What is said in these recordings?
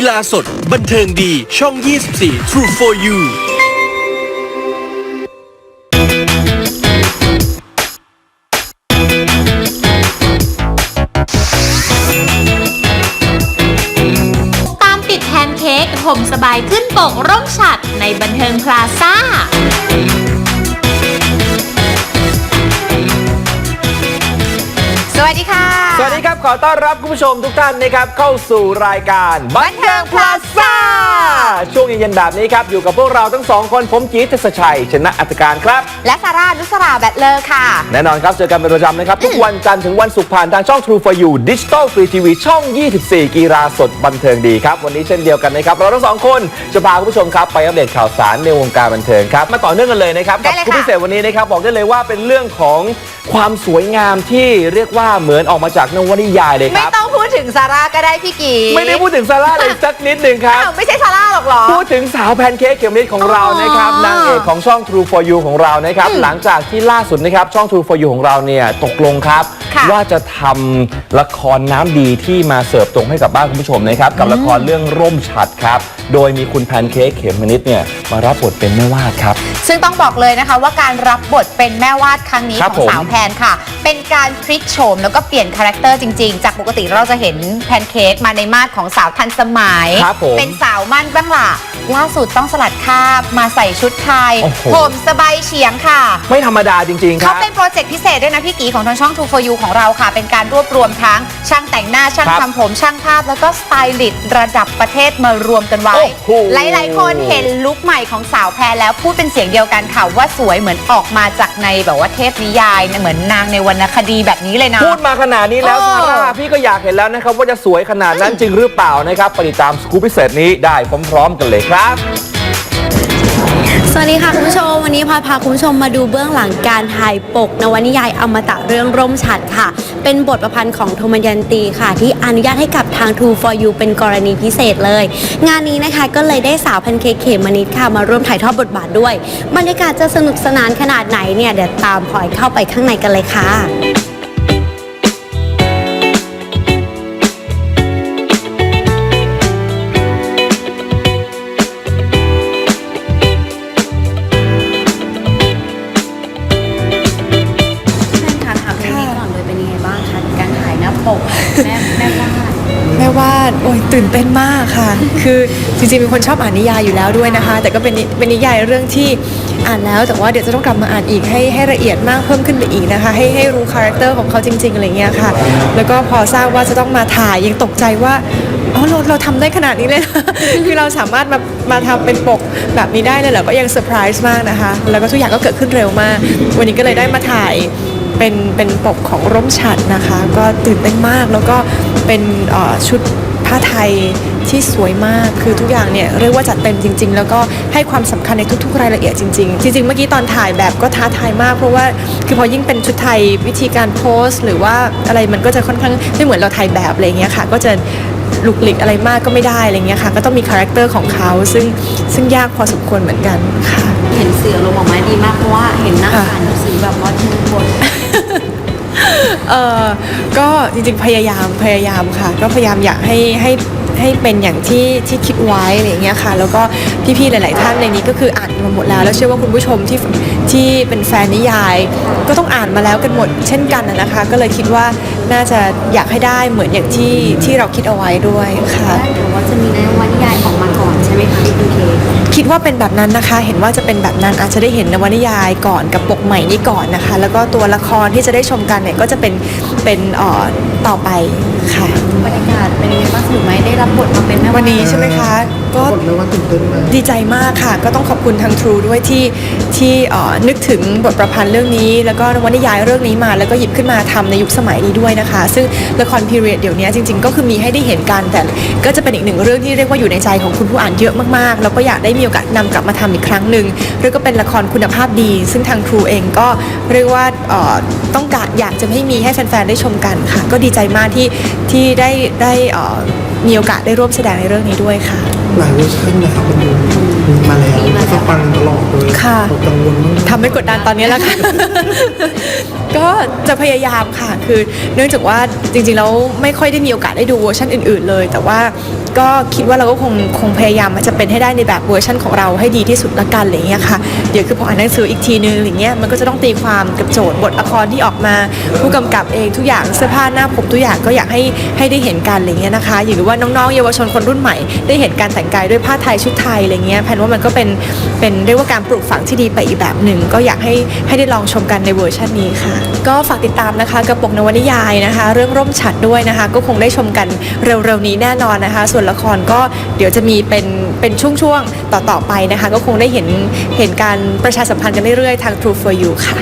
กีฬาสด บันเทิงดีช่อง 24 True for you ตามติดแพนเค้กห่มสบายขึ้นปกร่มฉัดในบันเทิงพลาซ่า สวัสดีค่ะ สวัสดีครับ ขอต้อนรับคุณผู้ชมทุกท่านนะครับเข้าสู่รายการบันเทิงพลาซ่า ช่วงเย็นๆแบบนี้ครับ อยู่กับพวกเราทั้งสองคนผมจีตเทศชัย ชนะอัตการครับ และซาร่านุสราแบตเลอร์ค่ะ แน่นอนครับ เจอกันเป็นประจำนะครับ ทุกวันจันทร์ถึงวันศุกร์ผ่านทางช่อง True for You Digital Free TV ช่อง 24 กีฬาสดบันเทิงดีครับ วันนี้เช่นเดียวกันนะครับ เราทั้งสองคนจะพาคุณผู้ชมครับไปอัปเดตข่าวสารในวงการบันเทิงครับมาต่อเนื่องกันเลยนะครับได้กัเลยคุณค่ะ พิเศษวันนี้นะครับบอกได้เลยว่าเป็นเรื่องของความสวยงามที่เรียกว่าเหมือนออกมาจากนวนิยายเลยคไม่รับ ต้องพู ดถึงซาร่าก็ได้พี่กีไม่ได้พูดถึงซาร่าเลยสักนิดหนึ่งครับ อ้าวไม่ใช่ซาร่าหรอกเหรอ พูดถึงสาวแพนเค้กเขมนิดของเรานะครับอ๋อนางเอกของช่อง True for You ของเรานะครับ หลังจากที่ล่าสุดนะครับช่อง True for You ของเราเนี่ยตกลงครับ ค่ะว่าจะทำละครน้ำดีที่มาเสิร์ฟตรงให้กับบ้านคุณผู้ชมนะครับ กับละครเรื่องร่มฉัดครับ โดยมีคุณแพนเค้กเขมนิดเนี่ยมารับบทเป็นแม่วาดครับ ซึ่งต้องบอกเลยนะคะว่าการรับบทเป็นแม่วาดครั้งนี้ครับของผมสาวแพนค่ะ เป็นการพลิกโฉมแล้วก็เปลี่ยนคาแรคเตอร์จริงๆ จากปกติเราจะเห็นแพนเค้กมาในมาดของสาวทันสมัย ครับผม เป็นสาวมั่นบ้างล่ะ ล่าสุดต้องสลัดคราบมาใส่ชุดไทยโอ้โห ผมสบายเฉียงค่ะ ไม่ธรรมดาจริง ๆ คเขารับ เป็นโปรเจกต์พิเศษด้วยนะพี่กีของทางช่อง True for You ของเราค่ะ เป็นการรวบรวมทั้งช่างแต่งหน้าช่างครับทำผม ช่างภาพ แล้วก็สไตลิสต์ระดับประเทศมารวมกันไว้ โอ้โห หลาย ๆ คนเห็นลุคใหม่ของสาวแพรแล้วพูดเป็นเสียงเดียวกันค่ะ ว่าสวยเหมือนออกมาจากในแบบว่าเทพนิยายเหมือนนางในวรรณคดีแบบนี้เลยนะ พูดมาขนาดนี้แล้วเออ ซาร่าพี่ก็อยากเห็นแล้วนะครับว่าจะสวยขนาดนั้นจริงหรือเปล่านะครับไปติดตามสกู๊ปพิเศษนี้ได้พร้อมๆกันเลยครับสวัสดีค่ะคุณผู้ชม วันนี้พลอยพาคุณผู้ชมมาดูเบื้องหลังการถ่ายปกนวนิยายอมตะเรื่องร่มฉัดค่ะ เป็นบทประพันธ์ของโทมัญญันตีค่ะ ที่อนุญาตให้กับทาง True for You เป็นกรณีพิเศษเลย งานนี้นะคะก็เลยได้สาวแพนเคเขมมนิดค่ะ มาร่วมถ่ายทอดบทบาทด้วย บรรยากาศจะสนุกสนานขนาดไหนเนี่ยเดี๋ยวตามพลอยเข้าไปข้างในกันเลยค่ะ โอ้ยตื่นเต้นมากค่ะ คือจริงๆเป็นคนชอบอ่านนิยายอยู่แล้วด้วยนะคะ แต่ก็เป็นนิเป็นนิยายเรื่องที่อ่านแล้วแต่ว่าเดี๋ยวจะต้องกลับมาอ่านอีกให้ให้ละเอียดมากเพิ่มขึ้นไปอีกนะคะ ให้ให้รู้คาแรคเตอร์ของเขาจริงๆอะไรเงี้ยค่ะ แล้วก็พอทราบว่าจะต้องมาถ่ายยังตกใจว่าอ๋อเราเราทำได้ขนาดนี้เลย คือเราสามารถมามาทำเป็นปกแบบนี้ได้เลยเหรอก็ยังเซอร์ไพรส์มากนะคะ แล้วก็ทุกอย่างก็เกิดขึ้นเร็วมาก วันนี้ก็เลยได้มาถ่ายเป็นเป็นปกของร่มฉัดนะคะ ก็ตื่นเต้นมากแล้วก็เป็นชุด ผ้าไทยที่สวยมากคือทุกอย่างเนี่ยเรียกว่าจัดเต็มจริง ๆ แล้วก็ให้ความสำคัญในทุก ๆ รายละเอียดจริง ๆ จริง ๆ เมื่อกี้ตอนถ่ายแบบก็ท้าทายมาก เพราะว่าคือพอยิ่งเป็นชุดไทยวิธีการโพสหรือว่าอะไรมันก็จะค่อนข้างไม่เหมือนเราถ่ายแบบอะไรอย่างเงี้ยค่ะ ก็จะหลุกหลิกอะไรมากก็ไม่ได้อะไรเงี้ยค่ะก็ต้องมีคาแรคเตอร์ของเขาซึ่งซึ่งยากพอสมควรเหมือนกันค่ะ เห็นเสือลงออกมาดีมากเพราะว่าเห็นหน้าค่ะอ่านหนังสือแบบว่าทุกคน เออก็จริงๆพยายามพยายามค่ะ ก็พยายามอยากให้ให้ให้เป็นอย่างที่ที่คิดไว้อะไรอย่างเงี้ยค่ะ แล้วก็พี่ๆหลาย ๆ ท่านในนี้ก็คืออ่านมาหมดแล้ว แล้วเชื่อว่าคุณผู้ชมที่ที่เป็นแฟนนิยาย ก็ต้องอ่านมาแล้วกันหมด เช่นกันนะคะ ก็เลยคิดว่าน่าจะอยากให้ได้เหมือนอย่างที่ที่เราคิดเอาไว้ด้วยค่ะ ได้ข่วว่าจะมีนวนิยายออกมาก่อนใช่ไหมคะพี่คุณเค คิดว่าเป็นแบบนั้นนะคะ เห็นว่าจะเป็นแบบนั้นอาจจะได้เห็นนวนิยายก่อนกับปกใหม่นี้ก่อนนะคะ แล้วก็ตัวละครที่จะได้ชมกันเนี่ยก็จะเป็นเป็นอ่อต่อไปค่ะ บรรยากาศเป็นยังไงบ้างสนุกไหมได้รับบทมาเป็นแม่วันนี้ใช่ไหมคะ ก็ดีใจมากค่ะ ก็ต้องขอบคุณทาง True ด้วยที่ที่เอ่อนึกถึงบทประพันธ์เรื่องนี้ แล้วก็นวนิยายเรื่องนี้มา แล้วก็หยิบขึ้นมาทำในยุคสมัยนี้ด้วยนะคะ ซึ่งละครพีเรียดเดี๋ยวนี้จริง ๆ ก็คือมีให้ได้เห็นกัน แต่ก็จะเป็นอีกหนึ่งเรื่องที่เรียกว่าอยู่ในใจของคุณผู้อ่านเยอะมากๆ แล้วก็อยากได้มีโอกาสนำกลับมาทำอีกครั้งหนึ่งเรียกก็เป็นละครคุณภาพดี ซึ่งทาง True เองก็เรียกว่าเอ่อต้องการอยากจะให้มีให้แฟนๆได้ชมกันค่ะ ก็ดีใจมากที่ที่ได้ได้มีโอกาสได้ร่วมแสดงในเรื่องนี้ด้วยค่ะ หลายเวอร์ชันนะครับมันมาแล้ว แล้วก็ปังตลอดเลยค่ะเรากังวลมากทำให้กดดันตอนนี้แล้วค่ะ ก็จะพยายามค่ะ คือเนื่องจากว่าจริงๆแล้วไม่ค่อยได้มีโอกาสได้ดูเวอร์ชันอื่น ๆ เลย แต่ว่าก็คิดว่าเราก็คงคงพยายามจะเป็นให้ได้ในแบบเวอร์ชันของเราให้ดีที่สุดละกันอะไรเงี้ยค่ะ เดี๋ยวคือพออ่านหนังสืออีกทีนึงอะไรเงี้ยมันก็จะต้องตีความกับโจทย์บทละครที่ออกมา ผู้กำกับเองทุกอย่างเสื้อผ้าหน้าผมทุกอย่างก็อยากให้ให้ได้เห็นกันอะไรเงี้ยนะคะหรือว่าน้องๆเยาวชนคนรุ่นใหม่ ได้เห็นการแต่งกายด้วยผ้าไทยชุดไทยอะไรเงี้ยแพนว่ามันก็เป็นเป็นเรียกว่าการปลูกฝังที่ดีไปอีกแบบหนึ่งก็อยากให้ให้ได้ลองชมกันในเวอร์ชันนี้ค่ะ ก็ฝากติดตามนะคะกระปกนวนิยายนะคะ เรื่องร่มฉัดด้วยนะคะ ก็คงได้ชมกันเร็วๆนี้แน่นอนนะคะ ส่วนละครก็เดี๋ยวจะมีเป็นเป็นช่วงๆต่อๆไปนะคะ ก็คงได้เห็นเห็นการประชาสัมพันธ์กันเรื่อยๆทาง True for You ค่ะ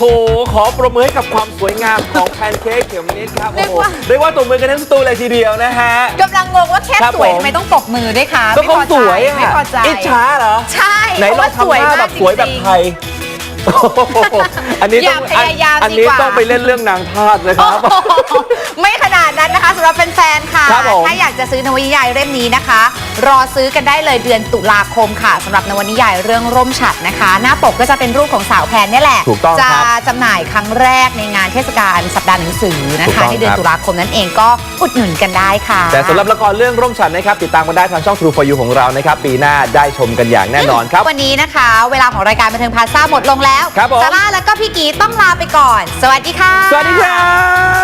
โอ้โห ขอประมือให้กับความสวยงามของแพนเค้กเขียวนิดครับเรีโอ้ยกโหว่าเรียกว่าตบมือกันทั้งสตูเลยทีเดียวนะฮะ กำลังงงว่าแค่ครับสวยผมทำไมต้องปรบมือด้วยคะก็ไม่เขาพอสใจวยอะไม่พอใจอิจฉาเหรอ ใช่ ไหนลองทำท่าแบบสวยแบบไทยโอ้โหอันนี้อต้ย่าองพยายามอันดีนี้กว่าต้องไปเล่นเรื่องนางทาสเลยครับโอ้โห ไม่ขนาดนั้นนะคะสำหรับแฟนๆค่ะ ครับผมถ้าอยากจะซื้อนวนิยายเล่มนี้นะคะ รอซื้อกันได้เลยเดือนตุลาคมค่ะสำหรับนวนิยายเรื่องร่มฉัดนะคะ หน้าปกก็จะเป็นรูปของสาวแพนเนี่ยแหละ ถูกต้องจะครับจำหน่ายครั้งแรกในงานเทศกาลสัปดาห์หนังสือนะถูกคะต้องในเดือนครับ ตุลาคมนั่นเองก็อุดหนุนกันได้ค่ะ แต่สำหรับละครเรื่องร่มฉันนะครับ ติดตามกันได้ทางช่อง True for You ของเรานะครับ ปีหน้าได้ชมกันอย่างแน่นอนครับ วันนี้นะคะ เวลาของรายการบันเทิงพาซ่าหมดลงแล้วครับผม ซาร่าแล้วก็พี่กีต้องลาไปก่อน สวัสดีค่ะ สวัสดีครั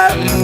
บ